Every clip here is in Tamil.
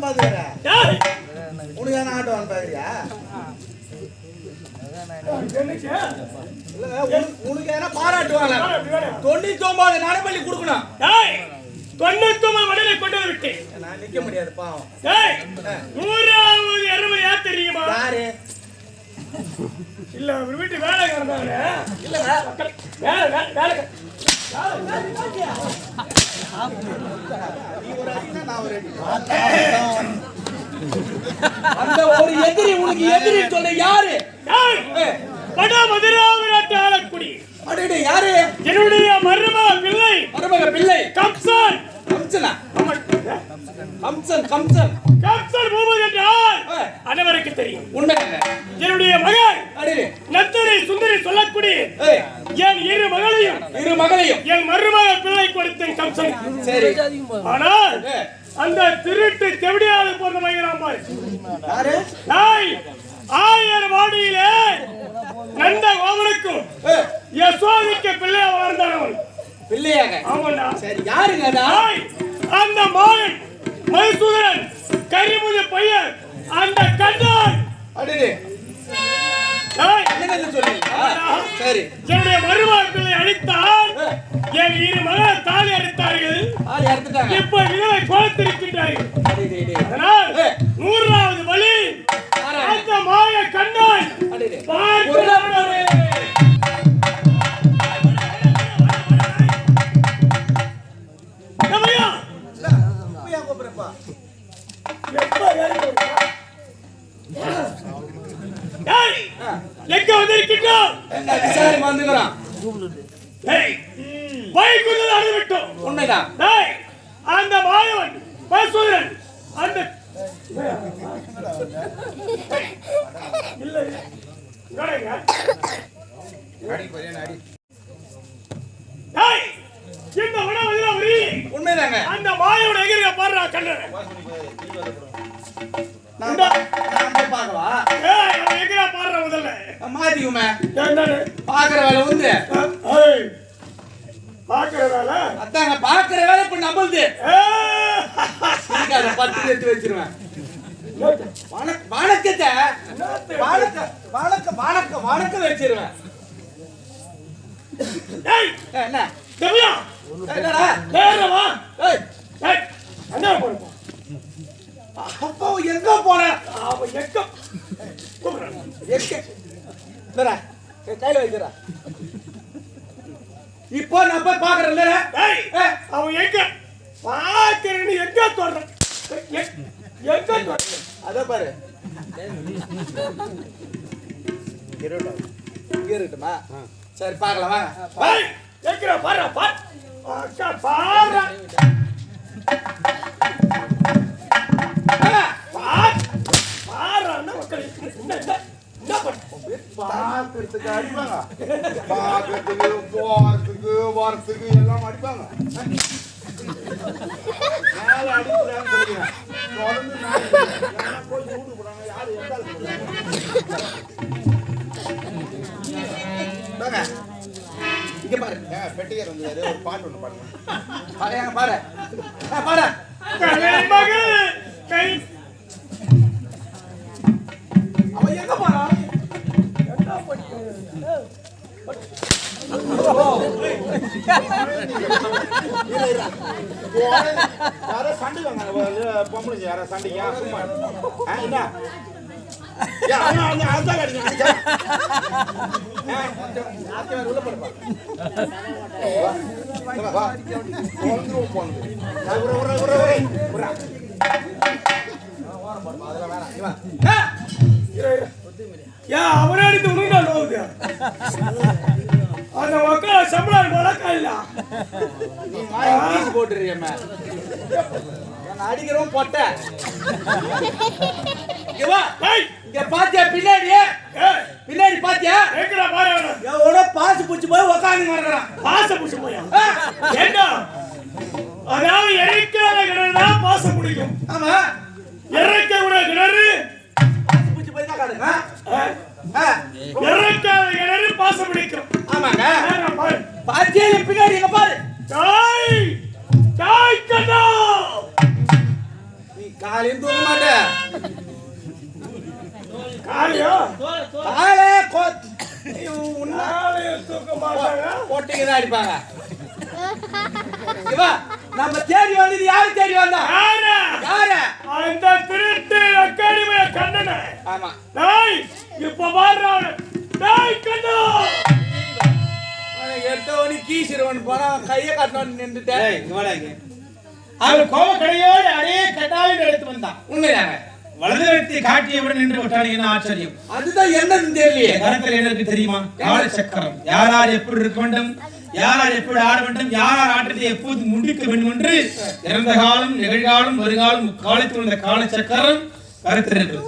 தான் பாத்துக்கிற உனக்கு என்ன பாக்குறியா? இல்ல உனக்கு- என்ன பாராட்டுவாங்க. தொண்ணூத்தி ஒன்பது நடைபள்ளி கொடுக்கணும். டேய், தொண்ணூத்தொன்பது மடலை கொண்டு வந்து விட்டேன் நான் நிக்க முடியாது பாவம். நூறாவது எருமை யார் தெரியுமா? யாரு? இல்ல ஒரு வீட்டு வேலைக்காரன் மக்கள் வேலை வேலை வேலை. அந்த ஒரு எதிரி உனக்கு எதிரி சொல்ல யாரு? டேய், வட மதுராவிரட்டு ஆளக்குடி அடடே யாரு? என்னுடைய மருமக பிள்ளை. மருமக பிள்ளை. கம்சன். கம்சனா கம்சன் கம்சன் கம்சன். பூபதி என்றால் ஆ. அனைவருக்கு தெரியும். உண்மைங்க என்னுடைய மகன் நத்தனை சுந்தரி சொல்லக்கூடிய என் இரு மகளையும் இரு மகளையும். என் மருமக பிள்ளை கொடுத்தேன் கம்சன். சரி. ஆனால் அந்த திருட்டு தெவிடியாளு போன்ற மயிராம்பாள் யாரு? நாய் ஆயர் வாடியிலே நந்த கோவனுக்கும் யசோதிக்க பிள்ளையா வளர்ந்தவன் பிள்ளையாக. ஆமாண்டா. சரி யாருங்க அதா அந்த மாயன் மைசூரன் கரிமுத பையன் அந்த கண்ணான் அடடே. சரி. என்னுடைய மருமக பிள்ளை அழித்தால் என் இரு மகன் தாலி இறந்துட்டாங்க இப்ப விதவை டே அதனால். நூறாவது வழி. அந்த மாய கண்ணான் அடடே. எங்க வந்திருக்கின்றோம் விசாரி வந்துக்கிறான் பயக்குள்ளது அடைவிட்டோம் உண்மைதான் அந்த மாயவன் அந்த இந்த உணவு வரி உண்மைதாங்க. அந்த மாயோட எகிரிய பாடுறா கண்ணு நான் போய் பார்க்கவா? ஏய் அவன் எகிரியா பாடுற முதல்ல. மாத்திக்குமே பாக்குற வேலை வந்து ஏய் பாக்குறதால அதாங்க பாக்குற வேலை இப்ப நம்மளுது. பத்து எடுத்து வச்சிருவேன். வணக்க வணக்கத்தை வணக்க வணக்க வணக்க வணக்க வச்சிருவேன். என்ன? அப்போ எங்க போற? அவன் எக்க என் கையில வைக்கிறா. இப்போ நான் போய் பாக்குறேன் டேய், அவன் எங்க? பாக்குறேன்னு எங்க சொல்றான் எங்க சொல்றான் அத பாரு. இருக்கட்டும் இங்க இருக்கட்டுமா? சரி பார்க்கலாம் வாங்க. பாரு பாரு அக்கா பாரு. பாரு. பாரு. அண்ணா மக்கள் என்ன என்ன என்ன பண்ண பார்க்கறதுக்கு அடிப்பாங்க. பார்க்கறதுக்கு போறதுக்கு வரத்துக்கு எல்லாம் அடிப்பாங்க. மேல அடிக்கிறான்னு சொல்லுங்க. தொடர்ந்து மேல அடிக்கிறாங்க. யாரா போய் வீட்டு போறாங்க யாரு எந்த இங்க பாரு. ஏன் பெட்டிக்கார் வந்து ஒரு பாட்டு ஒன்று பாடுங்க. பாரு ஏங்க பாரு. பாரு. கை. அவன் எங்க யாரோ சண்டை வாங்க பொம்பளைங்க யாரோ சண்டைங்க சும்மா. ஆ, என்ன? அவரே அடித்து உனக்கு நான் நோவுது அந்த மக்கள் சம்பளம் வழக்கம் இல்ல. நீ அடிக்கிறவன் பொட்ட இங்க பாத்தியா பின்னாடி? பின்னாடி பாத்தியா. எவ்வளோ பாசு பூச்சி போய் உக்காந்து கிடக்குறான். பாசம் புடிச்சு போயா? என்ன? அதாவது இறைக்காத கிணறு தான் பாசம் பிடிக்கும். ஆமா. இறைக்க கிணறு? பாசு பூச்சி போய் தான் ஆ, இறைக்காத கிணறு பாசம் பிடிக்கும். ஆமாங்க. பாத்தியா பின்னாடி இங்க பாரு. தாய் தாய் கண்ணா! காலையும் தூங்க மாட்ட. காலையோ? காலே கோத் உன்ன காலையும் தூக்க மாட்டாங்க. போட்டிங்க தான் அடிப்பாங்க. இவா நம்ம தேடி வந்தது யாரு தேடி வந்தா? யாரா? யாரு? அந்த திருட்டு அக்காடிமைய கண்ணனை ஆமா. டேய் இப்ப பாடுறான் டேய் கண்ணா. எடுத்தவனி கீசிருவன் போனா கையை காட்டணும் நின்றுட்டேன். அவர் கோவக்கடையோடு அடே கட்டாயம் எடுத்து வந்தான். உண்மைதாங்க வலது கருத்தை காட்டியவுடன் நின்று விட்டான் என்ன ஆச்சரியம்? அதுதான் என்னன்னு தெரியலையே கருத்தில் என்ன இருக்கு தெரியுமா? கால சக்கரம். யார் யார் எப்படி இருக்க வேண்டும்? யார் யார் எப்படி ஆட வேண்டும்? யார் யார் ஆட்டத்தை எப்போது முடிக்க வேண்டும் என்று இறந்த காலம் நிகழ்காலம் வருகாலம் முக்காலத்தில் உள்ள கால சக்கரம் கருத்தில் இருக்கு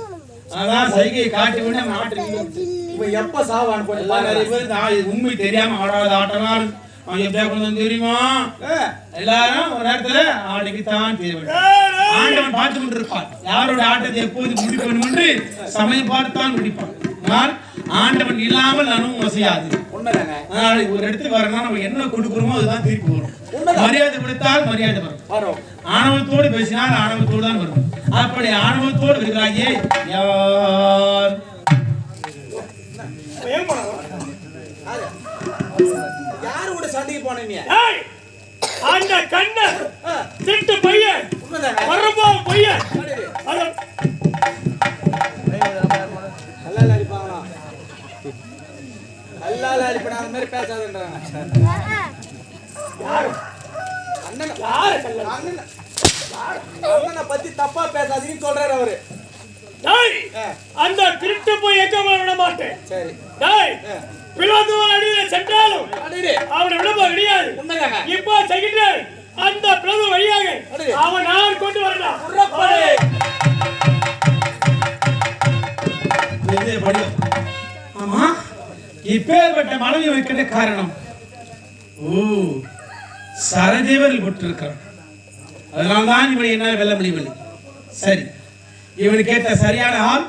அதான் சைகையை காட்டி விட்டு இவன் எப்ப நிறைய. பேர் இது உண்மை தெரியாம ஆடாத ஆட்டலாம் அவன் எப்படியா கொண்டு வந்து தெரியுமா? எல்லாரும் ஒரு நேரத்துல ஆடிக்குத்தான் தேவை ஆண்டவன் பார்த்து கொண்டிருப்பான் யாரோட ஆட்டத்தை எப்போது வேண்டும் என்று சமயம் பார்த்தான் முடிப்பான் ஆனால் ஆண்டவன் இல்லாமல் அனுபவம் வசையாது அதனால ஒரு இடத்துக்கு வரணும்னா நம்ம என்ன கொடுக்குறோமோ அதுதான் திருப்பி வரும். மரியாதை கொடுத்தால் மரியாதை வரும். ஆணவத்தோடு பேசினால் ஆணவத்தோடு தான் வரும். அப்படி ஆணவத்தோடு இருக்கிறாயே யாரு? சண்டைக்கு போன நீ. அந்த கண்ணன் ஆ, திருட்டு பையன் வரப்போ பையன். கல்லால அடிப்பாங்களா? கல்லால அடிப்படா அந்த மாதிரி பேசாதன்றாங்க. அண்ணன். யாரு? அண்ணன். அண்ணனை பத்தி தப்பா பேசாதீங்கன்னு சொல்றாரு அவரு. அந்த திருட்டு போய் எங்க விட மாட்டேன். சரி. பிளந்தூர் அடியில சென்றாலும் அவனை விடப்போ கிடையாது. இப்போ செய்கின்றேன் அந்த பிரபு வழியாக. அவன் நான் கொண்டு வரலாம். ஆமா. இப்பேற்பட்ட மனைவி வைக்கின்ற காரணம். ஓ சரதேவரில் விட்டிருக்கிறான் அதனால்தான் இவனை என்னால் வெல்ல முடியவில்லை. சரி. இவனுக்கு ஏற்ற சரியான ஆள்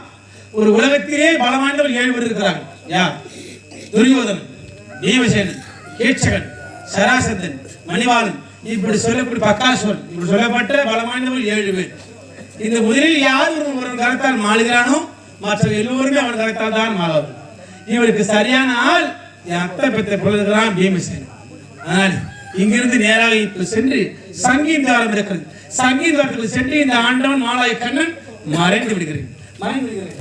ஒரு உலகத்திலே பலமானவர் ஏழு பேர் இருக்கிறாங்க யார்? துரியோதனன் பீமசேனன் கீட்சகன் சராசந்தன் மணிவாளன் இப்படி சொல்லக்கூடிய பக்காசுவன் இப்படி சொல்லப்பட்ட பலமானவர்கள் ஏழு பேர். இந்த முதலில் யார் ஒரு ஒரு கருத்தால் மாளுகிறானோ மற்ற எல்லோருமே அவன் கருத்தால் தான் மாறுவார்கள் இவருக்கு சரியான ஆள் என் அத்தை பெற்ற பிறகுதான் பீமசேனன். ஆனால் இங்கிருந்து நேராக இப்ப சென்று சங்கீந்தாரம் இருக்கிறது சங்கீதாரத்துக்கு சென்று இந்த ஆண்டவன் மாலாய கண்ணன் மறைந்து விடுகிறேன். மறைந்து விடுகிறேன்.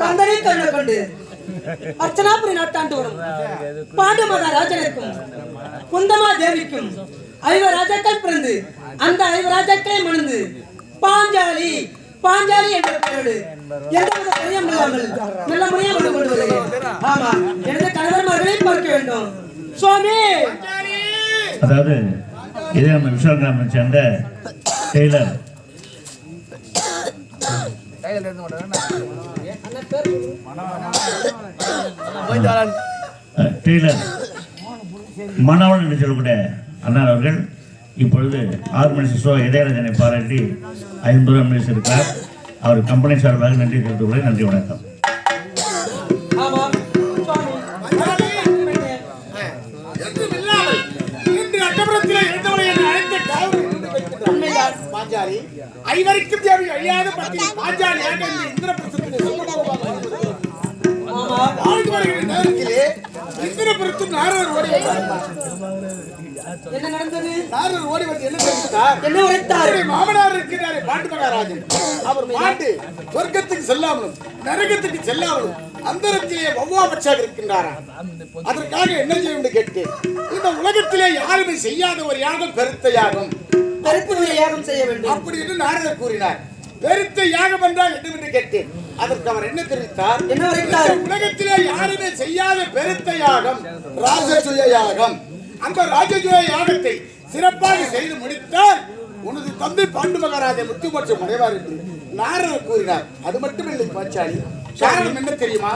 கந்தனை கண்ணை கொண்டு அர்ச்சனாபுரி நாட்டாண்டு வரும் பாண்டு மகாராஜனுக்கும் குந்தமா தேவிக்கும் ஐவர் ராஜாக்கள் பிறந்து அந்த ஐவர் ராஜாக்களை மணந்து பாஞ்சாலி பாஞ்சாலி என்ற பெயரோடு எந்தவித பரியம் இல்லாமல் நல்ல முறையாக கொண்டு கொண்டு வருகிறேன் ஆமா எனது கணவர்மார்களை பார்க்க வேண்டும். சுவாமி! அதாவது இதே நம்ம விஸ்வகிராமத்தை சேர்ந்த டெய்லர். அஹ், டெய்லர் மணவன் என்று சொல்லக்கூடிய அண்ணா அவர்கள் இப்பொழுது ஆறு மணி சிசுவா இதயராஜனை பாராட்டி ஐம்பது ரூபாய் இருக்கிறார் அவர் கம்பெனி சார்பாக நன்றி தெரிவித்துக்கொள்ள நன்றி வணக்கம். பாஞ்சாலி. ஐவருக்கும் தேவை அழியாத பட்டி பாஞ்சாலியாக இந்த இந்திரபிரசத்திலே ஆமா வாழ்ந்து வருகிற நேரத்திலே இந்திரபுரத்தும் நாரதர் ஓடி. என்ன நடந்தது? நாரதர் ஓடி வந்து என்ன தெரிவித்தார்? என்ன உரைத்தார்? அவருடைய மாமனார் இருக்கிறாரே பாண்டு மகாராஜன். அவர் பாண்டு சொர்க்கத்துக்கு செல்லாமலும் நரகத்துக்கு செல்லாமலும் அந்தரத்திலே வவ்வாபட்சாக இருக்கின்றாராம் அதற்காக என்ன செய்யும் கேட்டேன். இந்த உலகத்திலே யாருமே செய்யாத ஒரு யாகம் பெருத்த யாகம். யாகம் செய்ய வேண்டும். அப்படி என்று நாரதர் கூறினார். பெருத்த யாகம் என்றால் என்னவென்று கேட்டேன். அதற்கு அவர் என்ன தெரிவித்தார்? என்ன உலகத்திலே யாருமே செய்யாத பெருத்த யாகம் ராஜசுய யாகம். அந்த ராஜசுய யாகத்தை சிறப்பாக செய்து முடித்தால் உனது தந்தை பாண்டு மகாராஜா முத்துமோட்சம் அடைவார் என்று நாரதர் கூறினார். அது மட்டும் இல்லை பாச்சாலி காரணம் என்ன தெரியுமா?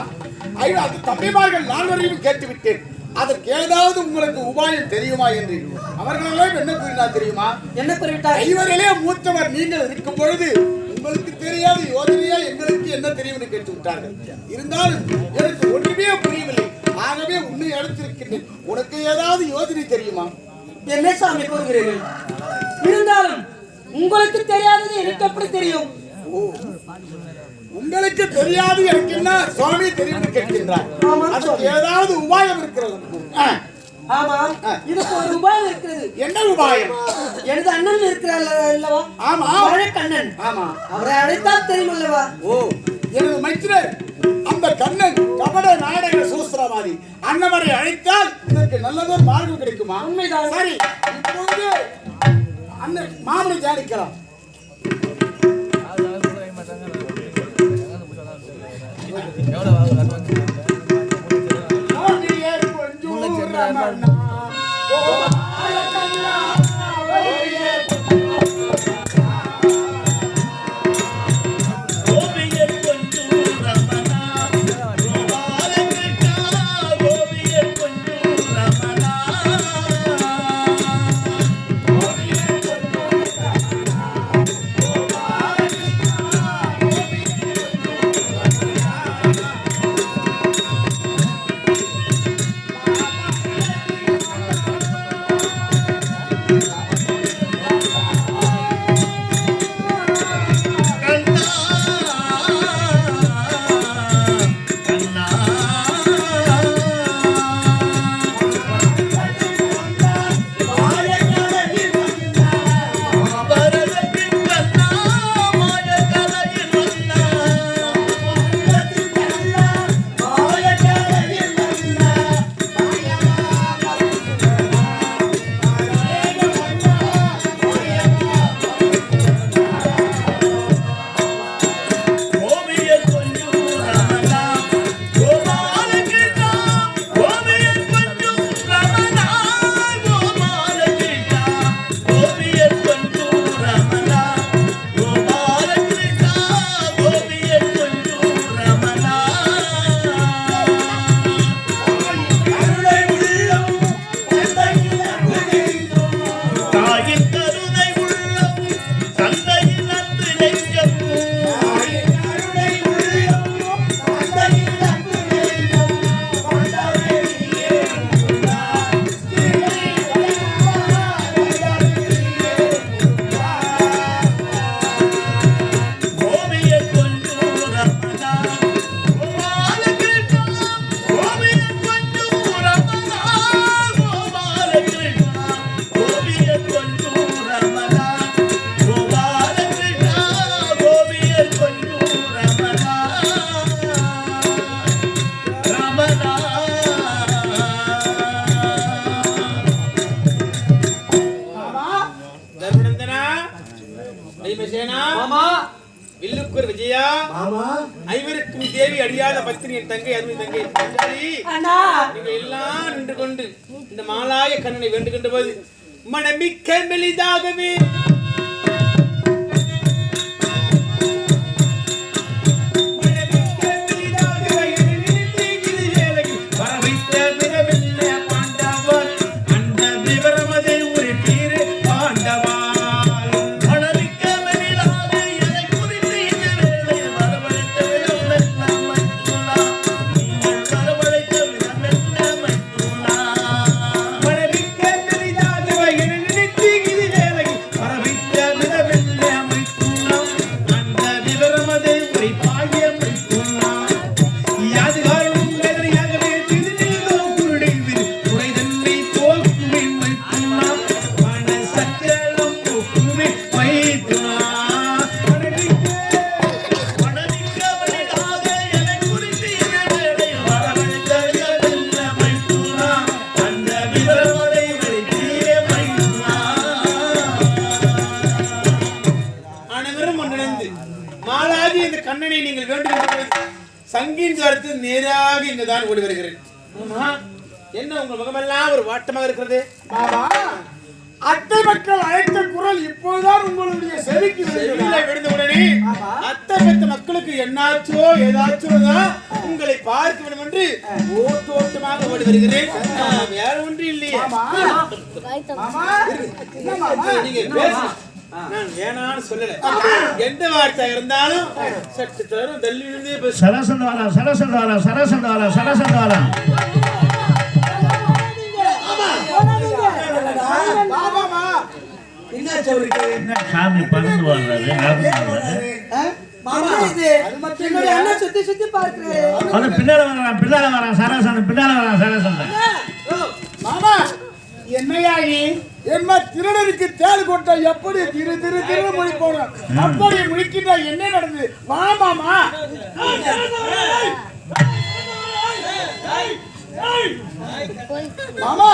ஐயோ அது தம்பிமார்கள் நால்வரையும் கேட்டுவிட்டேன். அதற்கு ஏதாவது உங்களுக்கு உபாயம் தெரியுமா என்று அவர்களெல்லாம் என்ன கூறினார் தெரியுமா? என்ன குறிவிட்டார்? ஐவரிலே மூத்தவர் நீங்கள் இருக்கும் பொழுது உங்களுக்கு தெரியாத யோசனையா எங்களுக்கு என்ன தெரியும் என்று கேட்டு விட்டார்கள். இருந்தாலும் எனக்கு ஒன்றுமே புரியவில்லை. ஆகவே உன்னை அழைத்திருக்கின்றேன். உனக்கு ஏதாவது யோசனை தெரியுமா? என்ன சாமி கூறுகிறீர்கள்? இருந்தாலும் உங்களுக்கு தெரியாதது எனக்கு எப்படி தெரியும்? உங்களுக்கு தெரியாது எனக்கு என்ன சுவாமி தெரியும் கேட்கின்றார். அதுக்கு ஏதாவது உபாயம் இருக்கிறது. ஆ, ஆமா. இதுக்கு ஒரு உபாயம் இருக்கிறது. என்ன உபாயம்? எனது அண்ணன் இருக்கிறார் அல்லவா? ஆமா. வாழைக்கண்ணன். ஆமா. அவரை அழைத்தால் தெரியும் அல்லவா? ஓ. எனது மைத்திரர் அந்த கண்ணன் கபட நாடக சூஸ்திரவாதி அன்னவரை அழைத்தால் இதற்கு நல்லதொரு மார்க்கம் கிடைக்குமா? உண்மைதான். சரி இப்பொழுது அண்ணன் மாமனை தியானிக்கலாம். கொஞ்சம் ரமணா. நின்று இந்த மாலாய கண்ணனை வேண்டுகின்ற போது மனமிக்க மெலிதாகவே சங்கின் துவாரத்தில் நேராக இங்குதான் ஓடி வருகிறேன் ஆமா. என்ன உங்கள் முகமெல்லாம் ஒரு வாட்டமாக இருக்கிறது? பாபா அத்தை மக்கள் அழைத்த குரல் இப்போதுதான் உங்களுடைய செவிக்கு? செவியில விழுந்த உடனே அத்தை பெத்த மக்களுக்கு என்னாச்சோ ஏதாச்சோ தான் உங்களை பார்க்க வேண்டும் என்று ஓட்டோட்டமாக ஓடி வருகிறேன். வேற ஒன்று இல்லையே. நீங்க பேசுங்க நான் வேணான்னு சொல்லல. எந்த வார்த்தை இருந்தாலும் சற்று தரும் தள்ளி சரசந்தாரா சரசந்தாரா சரசந்தாரா சரசந்தாரா. என்ன சாமி பறந்து அது பின்னால வரான் பின்னால வரான் சரசந்தன் பின்னால வரான் சரசந்தன் மாமா என்னையா நீ? என்ன திருடருக்கு தேள் கொட்ட எப்படி திரு திரு திரு மொழி போனோம் அப்படி முடிக்கின்ற என்ன நடந்தது? வா மாமா. மாமா.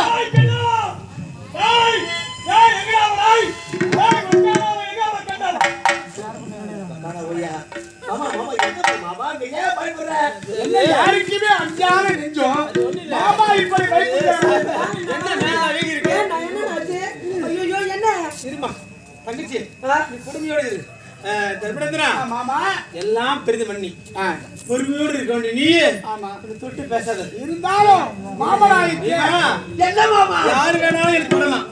என்ன யாருக்குமே அஞ்சான நெஞ்சம்? மாமா இப்படி வைக்கிறாரு என்ன மேல அழகி இருக்கு ஏன் நான் என்ன ஆச்சு ஐயோ இருமா தங்கச்சி? நீ பொறுமையோட இரு. அஹ், தர்மநேந்திரா மாமா எல்லாம் பெரிது பண்ணி பொறுமையோடு இருக்க வேண்டிய நீ. ஆமா தொட்டு பேசாத. இருந்தாலும் ஏன்னா, என்ன மாமா? யாரு வேணாலும் எனக்கு தொடலாம்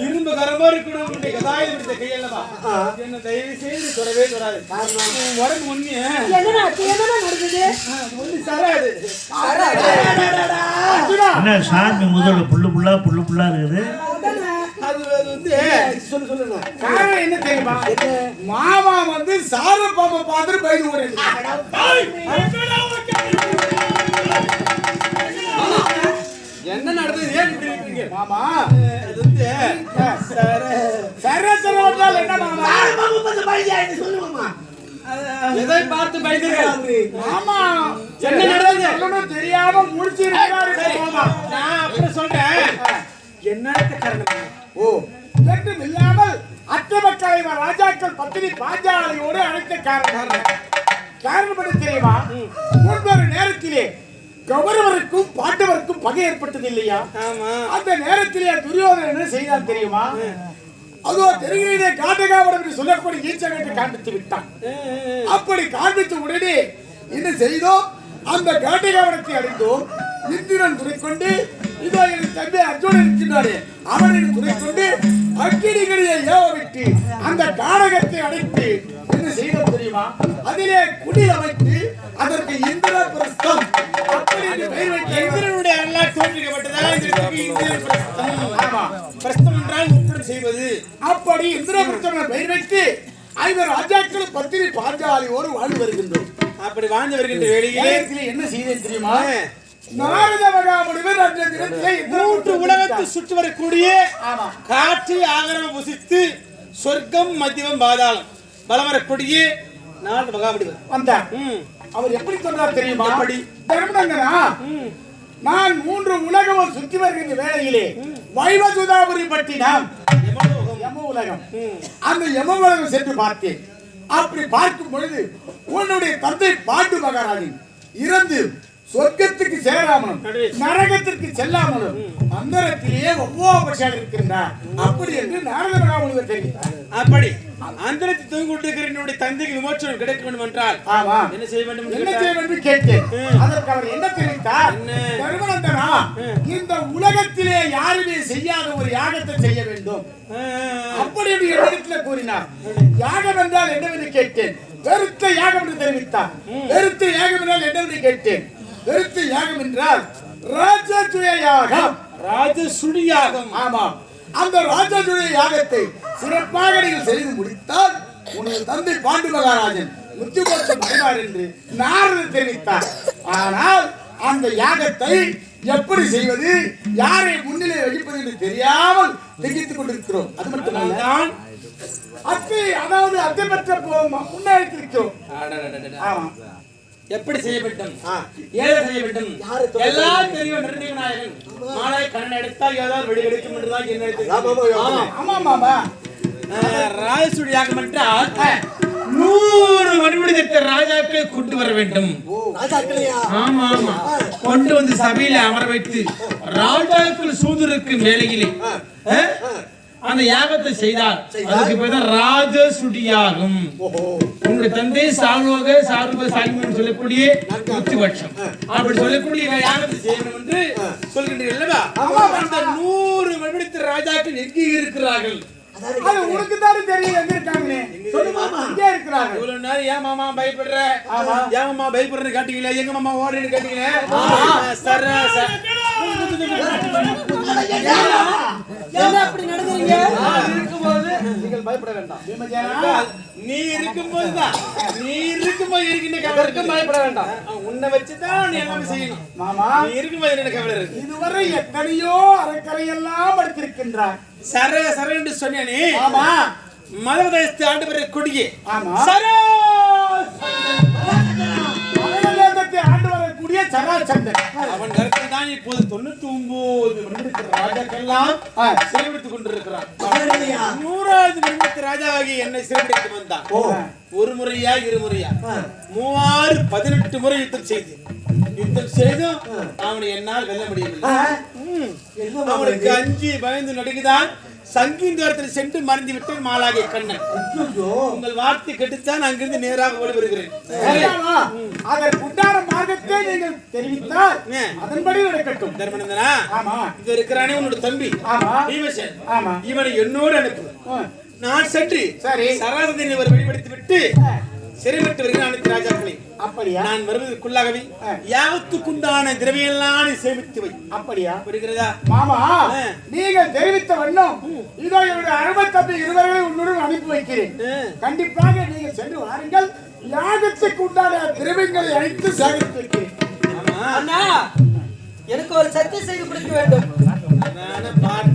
இரும்பு கரமா இருக்கணும் உன்னுடைய கதாயுதம் பிடித்த கையல்லவா என்ன தயவு செய்து தொடவே தொடாது. உன் உடம்பு ஒண்ணு என்ன ஆச்சு என்ன நடந்தது ஒண்ணு சராது. சாமி முதல்ல புல்லு புல்லா புல்லு புல்லா இருக்குது சொல்லு சொல்லுங்க காரணம் என்ன தெரியுமா? மாமா வந்து சார பாப்பா பார்த்துட்டு பயந்து ஓடுறது என்ன நடந்தது ஏன் இப்படி இருக்கீங்க மாமா அது வந்து சர சரசர வந்தால் என்ன மாமா எதை பார்த்து பயந்துருக்க மாமா என்ன நடந்தது? சொல்லணும் தெரியாம முடிச்சு சரி, மாமா. நான் அப்புறம் சொல்றேன் என்ன காரணம் ஓ என்றும் இல்லாமல் மக்களை ராஜாக்கள் பத்தினி பாஞ்சாலையோடு அழைத்த காரணம் காரணம் என்ன தெரியுமா? முன்பொரு நேரத்திலே கௌரவருக்கும் பாண்டவருக்கும் பகை ஏற்பட்டது இல்லையா? ஆமா. அந்த நேரத்திலே துரியோதனன் என்ன செய்தான் தெரியுமா? அதோ தெரிகிறதே காட்டகாவரம் என்று சொல்லக்கூடிய ஈச்சகத்தை காண்பித்து விட்டான். அப்படி காண்பித்த உடனே என்ன செய்தோம்? அந்த காட்டகாவரத்தை அடைந்தோம். இந்திரன் துணை கொண்டு இதோ என் தம்பி அர்ஜுனன் இருக்கின்றாரே அவனின் துணை கொண்டு அக்கினிகளியை ஏவ விட்டு அந்த காடகத்தை அடைத்து என்ன செய்தோம் தெரியுமா? அதிலே குடில் அமைத்து அதற்கு இந்திர பிரஸ்தம். இந்திரனுடைய அருளால் தோன்றிக்கப்பட்டதா? இதற்கு இந்திரன் பிரஸ்தம். ஆமா. பிரஸ்தம் என்றால் உப்புடன் செய்வது. அப்படி இந்திரபுரத்தன பெயர் வைத்து ஐவர் ராஜாக்களும் பத்திரி பாஞ்சாலியோடு வாழ்ந்து வருகின்றோம். அப்படி வாழ்ந்து வருகின்ற என்ன செய்தேன் தெரியுமா? நாரத மகாமுனிவர் அந்த சுற்றி வரக்கூடிய காற்றை ஆகரம் புசித்து சொர்க்கம் மத்தியம் பாதாளம். பலம் வரக்கூடிய நாலு மகாமுடிவர் வந்தார் அவர் எப்படி சொன்னார் தெரியுமா? எப்படி? தர்மநந்தனா நான் மூன்று உலகம் சுற்றி வருகின்ற வேளையிலே வைவசுதாபுரி பட்டினம். யம உலகம். அந்த யம உலகம் சென்று பார்த்தேன். அப்படி பார்க்கும் பொழுது உன்னுடைய தந்தை பாண்டு மகாராஜன் இறந்து சொர்க்கத்துக்கு சேராமலும் நரகத்திற்கு செல்லாமலும் அந்தரத்திலேயே ஒவ்வாபட்சாக இருக்கின்றார் அப்படி என்று நாரத மகாமுனிவர் தெரிவித்தார். அப்படி. அந்தரத்தில் தூங்கி கொண்டிருக்கிற என்னுடைய தந்தைக்கு விமோச்சனம் கிடைக்க வேண்டும் என்றால் ஆமா. என்ன செய்ய வேண்டும் என்று என்ன? செய்ய வேண்டும் கேட்டேன். அதற்கு அவர் என்ன தெரிவித்தார்? என்ன? தருமநந்தனா இந்த உலகத்திலே யாருமே செய்யாத ஒரு யாகத்தை செய்ய வேண்டும். அப்படி என்று என்னிடத்துல கூறினார். யாகம் என்றால் என்னவென்று கேட்டேன். வெறுத்த யாகம் என்று தெரிவித்தார். வெறுத்த யாகம் என்றால் என்னவென்று கேட்டேன். வெறுத்த யாகம் என்றால் ராஜதுய யாகம் ராஜசுடியாகம் ஆமா அந்த ராஜதுய யாகத்தை சிறப்பாக நீங்கள் செய்து முடித்தால் உனது தந்தை பாண்டு மகாராஜன் முத்துக்கோட்டம் அடைவார் என்று நாரதர் தெரிவித்தார். ஆனால் அந்த யாகத்தை எப்படி செய்வது யாரை முன்னிலை வகிப்பது என்று தெரியாமல் திகைத்துக் கொண்டிருக்கிறோம். அது மட்டுமல்ல அத்தை அதாவது அத்தை பெற்ற முன்னெடுத்திருக்கிறோம் அடடடடட. ஆமா எப்படி செய்ய வேண்டும் ஆ. ஏதை செய்ய வேண்டும் எல்லாம் தெரியும் நிர்ணய நாயகன் மாலை கண்ணன் எடுத்தால் ஏதாவது வெளி கிடைக்கும் என்றுதான் என்ன ராஜசுடியாகம் என்றால் நூறு மறுபடித்த ராஜாக்களை கொண்டு வர வேண்டும். ஆமா ஆமா கொண்டு வந்து சபையில அமர வைத்து ராஜாக்கள் சூதருக்கு வேலையிலே அஹ், அந்த யாகத்தை செய்தால் அதுக்கு பேர் தான் யாகம் உங்களுடைய தந்தை சால்வோக சார்வ சால்வன் சொல்லக்கூடிய உச்சபட்சம் அப்படி சொல்லக்கூடிய யாகத்தை செய்யணும் என்று சொல்கின்றீர்கள் அல்லவா நூறு மறுபடித்த ராஜாக்கள் எங்கே இருக்கிறார்கள்? அது உனக்கு தானே தெரியும் எங்க இருக்காங்கன்னு இங்கே இருக்கிறாங்க இவ்வளவு நேரம் ஏன் மாமா பயப்படுற? ஏன் மாமா பயப்படுறேன்னு காட்டீங்களே? எங்க மாமா ஓடுறேன்னு காட்டீங்களே? சர என்ன அப்படி நடந்துறீங்க இருக்கும்போது நீங்கள் பயப்பட வேண்டாம். நீ இருக்கும்போதுதான் நீ இருக்கும்போது இருக்கின்ற கவலை பயப்பட வேண்டாம். உன்னை வச்சுதான் நீ எல்லாமே செய்யணும். மாமா நீ இருக்கும்போது என்ன கவலை இருக்கு இதுவரை எத்தனையோ அறக்கரையெல்லாம் படித்திருக்கின்றார் சர சர என்று சொன்ன நீ? ஆமா. மதவதேசத்தை ஆண்டு பெற கொடியே. ஆமா. சரோ ஆண்டு வரக்கூடிய சராச்சந்தன் அவன் கருத்தில் தான் இப்போது தொண்ணூத்தி ஒன்பது மணிக்கு ராஜாக்கெல்லாம். சிறைபிடித்துக் கொண்டிருக்கிறான் நூறாவது மணிக்கு ராஜாவாகி என்னை சிறைபிடித்து வந்தான் ஒரு முறையா இரு முறையா. மூவாறு பதினெட்டு முறை யுத்தம் செய்து யுத்தம் செய்தும் அவனை என்னால் வெல்ல முடியவில்லை. அவனுக்கு அஞ்சு பயந்து நடுங்குதான் சங்கீந்தரத்தில் சென்று மறைந்து விட்டு மாலாகிய கண்ணன். உங்கள் வார்த்தை கெட்டுத்தான் அங்கிருந்து நேராக ஓடி வருகிறேன்? அதற்கு உண்டான மார்க்கத்தை நீங்கள் தெரிவித்தால். அதன்படி நடக்கட்டும். தர்மநந்தனா? ஆமா. இது இருக்கிறானே உன்னோட தம்பி. ஆமா. பீமசேன் ஆமா. இவனை என்னோடு அனுப்பு. நான் சென்று சரி. சராசதி இவர் வெளிப்படுத்தி விட்டு சிறைவிட்டு வருகிற அனைத்து ராஜாக்களை. அப்படியா? நான் வருவதற்குள்ளாகவே. யாவத்துக்குண்டான திரவியெல்லாம் சேமித்து வை. அப்படியா? புரிகிறதா மாமா ஆ. நீங்கள் தெரிவித்த வண்ணம் இதோ என்னுடைய அருமை தம்பி இருவர்களை உன்னுடன் அனுப்பி வைக்கிறேன். கண்டிப்பாக நீங்கள் சென்று வாருங்கள். யாகத்துக்கு உண்டான திரவியங்களை அழைத்து சேகரித்து வைக்கிறேன். எனக்கு ஒரு சத்தியம் செய்து கொடுக்க வேண்டும்.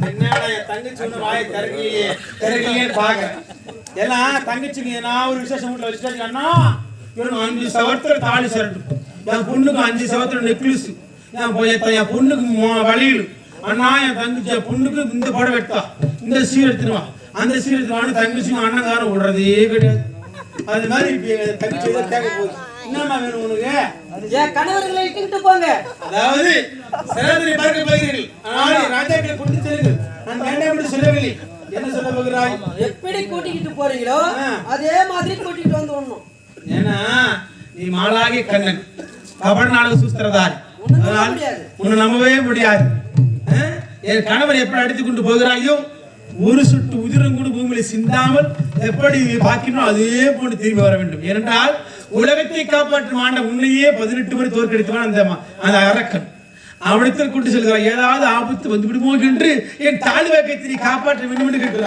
என்னடா என் தங்கச்சி வாயை திறக்கலையே திறக்கலையே பாக்குறேன் எல்லாம் தங்கச்சிக்கு நான் ஒரு விசேஷம் வீட்டுல வச்சுட்டாங்க அண்ணா இவனுக்கு அஞ்சு சவத்துல தாலி சரட்டு. என் பொண்ணுக்கு அஞ்சு சவத்துல நெக்லஸ். என் என் பொண்ணுக்கு வளையல். அண்ணா என் தங்கச்சி என் பொண்ணுக்கு இந்த படம் வெட்டா இந்த சீர் எடுத்துருவா அந்த சீர் எடுத்துருவான்னு தங்கச்சி அண்ணங்காரம் விடுறதே கிடையாது. அது மாதிரி தங்கச்சி கேட்க போகுது. என்னம்மா வேணும் உனக்கு? என் கணவர்களை இட்டுக்கிட்டு போங்க. அதாவது சிறந்தனை பார்க்க போகிறீர்கள். ஆனால் ராஜாக்களை கொண்டு செல்லுங்கள் நான் வேண்டாம் என்று சொல்லவில்லை. என்ன சொல்ல போகிறாய்? எப்படி கூட்டிக்கிட்டு போறீங்களோ. அதே மாதிரி கூட்டிட்டு வந்து விடணும் ஏன்னா நீ மாலாகி கண்ணன். கபட நாடக சுஸ்திரதாரி உன்னை நம்பவே முடியாது? என் கணவர் எப்படி அடித்துக் கொண்டு போகிறாயோ ஒரு சொட்டு உதிரம் கூட பூமியில சிந்தாமல் எப்படி பார்க்கணும் அதே போன்று திரும்பி வர வேண்டும். ஏனென்றால் உலகத்தை காப்பாற்றும் ஆண்ட உன்னையே பதினெட்டு முறை தோற்கடித்தவன் அந்த அந்த அரக்கன். அவனிடத்தில் கொண்டு செல்கிறார் ஏதாவது ஆபத்து வந்து விடுமோ என்று என் தாலி வாக்கத்தை நீ காப்பாற்ற வேண்டும் என்று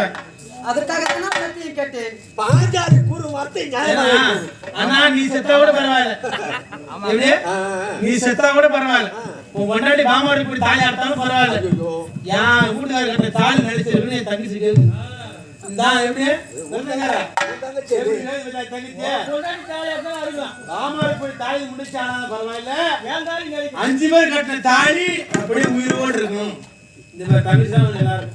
நான் சத்தியம் கேட்டேன். பாஞ்சாலி கூறு வார்த்தை நீ செத்தா கூட பரவாயில்ல? நீ செத்தா கூட பரவாயில்ல. உன் கொண்டாடி மாமாரி இப்படி தாலி அறுத்தாலும் பரவாயில்ல. என் வீட்டுக்காரர் கட்ட தாலி நடிச்சிருக்குன்னு என் தங்கச்சி கேக்குது. அஞ்சு பேர் கட்டின தாலி அப்படியே உயிரோடு இருக்கணும் இந்த தான் எல்லாரும்.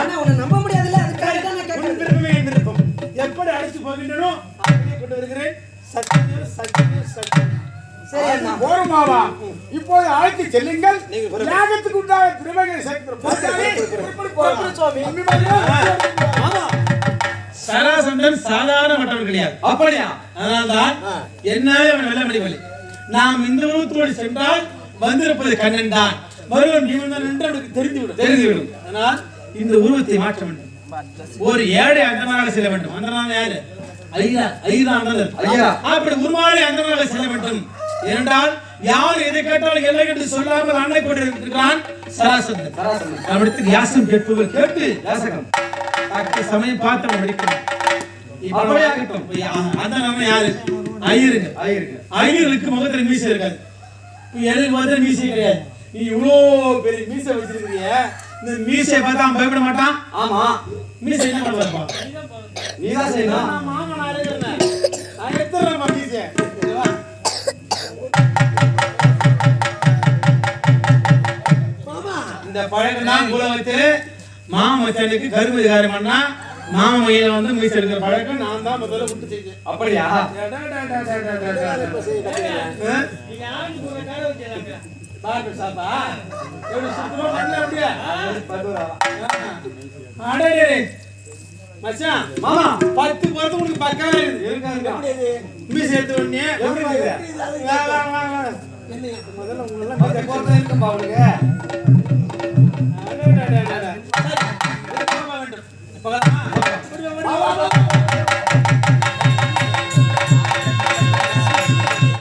ஆனா உன்னை நம்ப முடியாதுல்ல அதுக்காக விருப்பமே விருப்பம் எப்படி அழைத்து போகின்றனோ அப்படி கொண்டு வருகிறேன். சத்தியம் சத்தியம் சத்தியம் சரி போருமாவா இப்போது அழைத்து செல்லுங்கள். யாகத்துக்கு உண்டாக திருமகளை சேர்க்கிற சுவாமி. ஆமா சராசந்தன் சாதாரணப்பட்டவர் கிடையாது. அப்படியா? அதனால்தான் என்னாலே அவன் வெல்ல முடியவில்லை நாம் இந்த உருவத்தோடு சென்றால் வந்திருப்பது கண்ணன் தான். வருவன் இவன் என்று அவனுக்கு தெரிந்துவிடும். தெரிந்துவிடும். ஆனால் இந்த உருவத்தை மாற்ற வேண்டும். ஒரு ஏழை அந்தனாக செல்ல வேண்டும். அந்தனாக யாரு? ஐயா ஐயா அந்தனர் ஐயா. அப்படி உருமாறி அந்தனாக செல்ல வேண்டும். ஏனென்றால் யார் எதை கேட்டாலும் இல்லை என்று சொல்லாமல் அன்னை கொண்டிருக்கிறான் சராசந்தன். அவனிடத்தில் யாசம் கேட்பவர் கேட்டு யாசகம். தக்க சமயம் பார்த்து அவன் முடிக்கணும் அப்படியே? ஆகட்டும் அந்த நம்ம யாரு? ஐயருங்க. ஐயருங்க. ஐயருக்கு முகத்துல மீசை இருக்காது. எனக்கு முகத்துல மீசை கிடையாது. நீ இவ்வளோ பெரிய மீசை வச்சிருக்கிறிய இந்த மீசையை பார்த்தா அவன் பயப்பட மாட்டான்? ஆமா. மீசை என்ன நீதான் செய்யணும். நான் மாமா நான் எடுத்துறேன் மகிழ்ச்சியை இந்த பழக்கம் தான் உலகத்தில் மாமச்சனுக்கு கரும்பு காரியம் பண்ணா மாமையில வந்து மீசை எடுக்கிற பழக்கம் நான் தான் முதல்ல விட்டு செஞ்சேன் அப்படியா? சாப்பா எப்படி சுத்தமா பண்ணல மச்சான் மாமா பத்து பத்து உனக்கு பக்கமே இருக்குது. மீஸ் எடுத்த உடனே எப்படி இருக்குது? வா, வா, முதல்ல உங்களெல்லாம் பார்க்கலாம்